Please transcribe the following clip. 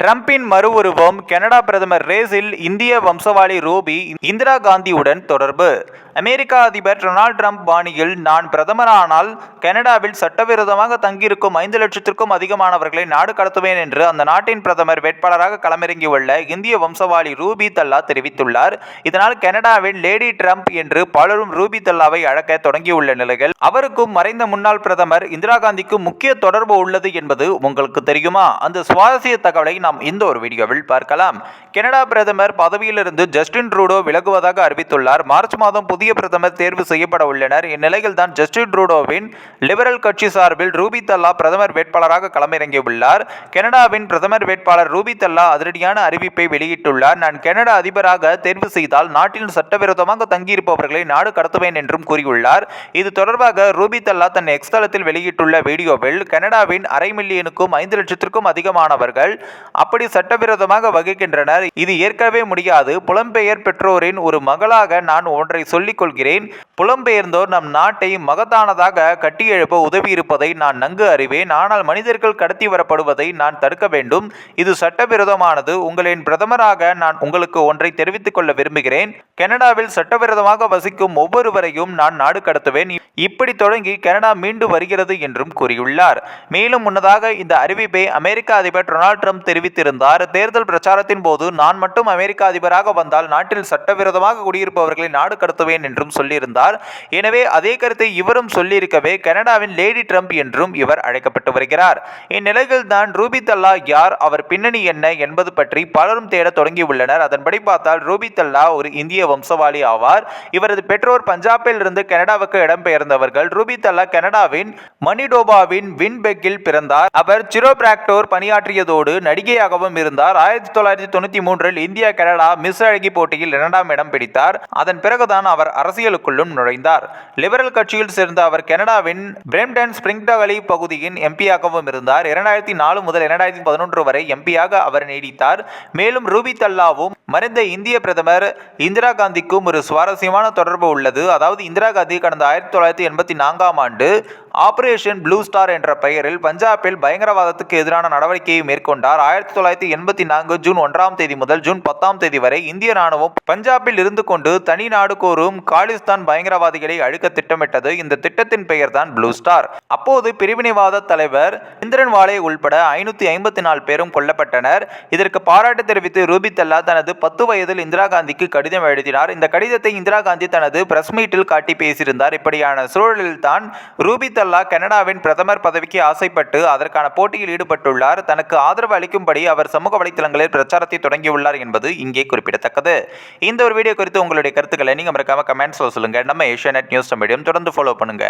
டிரம்பின் மறு உருவம் கனடா பிரதமர் ரேஸில் இந்திய வம்சவாளி ரூபி இந்திரா காந்தியுடன் தொடர்பு. அமெரிக்க அதிபர் டொனால்டு ட்ரம்ப் பாணியில் நான் பிரதமரானால் கனடாவில் சட்டவிரோதமாக தங்கியிருக்கும் ஐந்து லட்சத்திற்கும் அதிகமானவர்களை நாடு கடத்துவேன் என்று அந்த நாட்டின் பிரதமர் வேட்பாளராக களமிறங்கியுள்ள இந்திய வம்சவாளி ரூபி தல்லா தெரிவித்துள்ளார். இதனால் கனடாவில் லேடி ட்ரம்ப் என்று பலரும் ரூபி தல்லாவை அழைக்க தொடங்கியுள்ள நிலையில் அவருக்கும் மறைந்த முன்னாள் பிரதமர் இந்திரா காந்திக்கும் முக்கிய தொடர்பு உள்ளது என்பது உங்களுக்கு தெரியுமா? அந்த சுவாரஸ்ய தகவலை நாம் இந்த ஒரு வீடியோவில் பார்க்கலாம். கனடா பிரதமர் பதவியிலிருந்து ஜஸ்டின் ட்ரூடோ விலகுவதாக அறிவித்துள்ளார். மார்ச் மாதம் புதிய பிரதமர் தேர்வு செய்யப்பட உள்ளனர். இந்நிலையில் தான் ஜஸ்டின் ட்ரூடோவின் லிபரல் கட்சி சார்பில் ரூபி தல்லா பிரதமர் வேட்பாளராக களமிறங்கியுள்ளார். கனடாவின் பிரதமர் வேட்பாளர் ரூபி தல்லா அதிரடியான அறிவிப்பை வெளியிட்டுள்ளார். நான் கனடா அதிபராக தேர்வு செய்தால் நாட்டில் சட்டவிரோதமாக தங்கியிருப்பவர்களை நாடு கடத்துவேன் என்றும் கூறியுள்ளார். இது தொடர்பாக ரூபி தல்லா தன் எக்ஸ்தலத்தில் வெளியிட்டுள்ள வீடியோவில் கனடாவின் அரை மில்லியனுக்கும் ஐந்து லட்சத்திற்கும் அதிகமானவர்கள் அப்படி சட்டவிரோதமாக வகிக்கின்றனர். இது ஏற்கவே முடியாது. புலம்பெயர் பெற்றோரின் ஒரு மகளாக நான் ஒன்றை சொல்லி கொள்கிறேன் புலம்பெயர்ந்தோர் நம் நாட்டை மகத்தானதாக கட்டியெழுப்ப உதவியிருப்பதை நான் நன்கு அறிவேன். ஆனால் மனிதர்கள் கடத்தி வரப்படுவதை நான் தடுக்க வேண்டும். இது சட்டவிரோதமானது. உங்களின் பிரதமராக நான் உங்களுக்கு ஒன்றை தெரிவித்துக் கொள்ள விரும்புகிறேன். கனடாவில் சட்டவிரோதமாக வசிக்கும் ஒவ்வொருவரையும் நான் நாடு கடத்துவேன். இப்படி தொடங்கி கனடா மீண்டு வருகிறது என்றும் கூறியுள்ளார். மேலும் முன்னதாக இந்த அறிவிப்பை அமெரிக்க அதிபர் டொனால்ட் ட்ரம்ப் தெரிவித்திருந்தார். தேர்தல் பிரச்சாரத்தின் போது நான் மட்டும் அமெரிக்க அதிபராக வந்தால் நாட்டில் சட்டவிரோதமாக குடியிருப்பவர்களை நாடு கடத்துவேன் என்றும் சொல்லியிருந்தார். எனவே அதே கருத்தை இவரும் சொல்லியிருக்கவே கனடாவின் லேடி ட்ரம்ப் என்றும் இவர் அழைக்கப்பட்டு வருகிறார். இந்நிலையில் தான் ரூபி தல்லா யார் அவர் பின்னணி என்ன என்பது பற்றி பலரும் தேட தொடங்கியுள்ளனர். அதன்படி பார்த்தால் ரூபி தல்லா ஒரு இந்திய வம்சவாளி ஆவார். இவரது பெற்றோர் பஞ்சாபில் இருந்து கனடாவுக்கு இடம்பெயர்ந்தவர்கள். ரூபி தல்லா கனடாவின் மணிடோபாவின் வின்பெக்கில் பிறந்தார். அவர் சிரோபிராக்டோர் பணியாற்றியதோடு நடிகையாகவும் இருந்தார். ஆயிரத்தி தொள்ளாயிரத்தி தொண்ணூத்தி மூன்றில் இந்தியா கனடா மிஸ் அழகி போட்டியில் இரண்டாம் இடம் பிடித்தார். அதன் பிறகுதான் அவர் அரசியலுக்குள்ளும் நுழைந்தார். லிபரல் கட்சியில் சேர்ந்த அவர் கனடாவின் பிரேம்டன் ஸ்பிரிங்டவலி பகுதியின் எம்பியாகவும் இருந்தார். இரண்டாயிரத்தி நாலு முதல் இரண்டாயிரத்தி பதினொன்று வரை எம்பியாக அவர் நீடித்தார். மேலும் ரூபி தல்லாவும் மறைந்த இந்திய பிரதமர் இந்திரா காந்திக்கும் ஒரு சுவாரஸ்யமான தொடர்பு உள்ளது. அதாவது இந்திரா காந்தி கடந்த ஆயிரத்தி தொள்ளாயிரத்தி எண்பத்தி நான்காம் ஆண்டு ஆபரேஷன் ப்ளூ ஸ்டார் என்ற பெயரில் பஞ்சாபில் பயங்கரவாதத்துக்கு எதிரான நடவடிக்கையை மேற்கொண்டார். ஆயிரத்தி தொள்ளாயிரத்தி எண்பத்தி நான்கு ஜூன் ஒன்றாம் தேதி முதல் ஜூன் பத்தாம் தேதி வரை இந்திய ராணுவம் பஞ்சாபில் இருந்து கொண்டு தனி நாடு கோரும் காலிஸ்தான் பயங்கரவாதிகளை அழிக்க திட்டமிட்டது. இந்த திட்டத்தின் பெயர் தான் ப்ளூ ஸ்டார். அப்போது பிரிவினைவாத தலைவர் இந்திரன் வாலே உள்பட ஐநூத்தி ஐம்பத்தி நாலு பேரும் கொல்லப்பட்டனர். இதற்கு பாராட்டு தெரிவித்து ரூபி தல்லா தனது பத்து வயதில் இந்திரா காந்திக்கு கடிதம் எழுதினார். இந்த கடிதத்தை இந்திரா காந்தி தனது பிரஸ் மீட்டில் காட்டி பேசியிருந்தார். இப்படியான சூழலில் தான் ரூபி தல்லா கனடாவின் பிரதமர் பதவிக்கு ஆசைப்பட்டு அதற்கான போட்டியில் ஈடுபட்டுள்ளார். தனக்கு ஆதரவு அளிக்கும்படி அவர் சமூக வலைத்தளங்களில் பிரச்சாரத்தை தொடங்கியுள்ளார் என்பது இங்கே குறிப்பிடத்தக்கது. இந்த ஒரு வீடியோ குறித்து உங்களுடைய கருத்துக்களை நீங்க மறக்காம கமெண்ட்ஸ்ல சொல்லுங்க. நம்ம ஏஷியா நியூஸ் மீடியம் தொடர்ந்து ஃபாலோ பண்ணுங்க.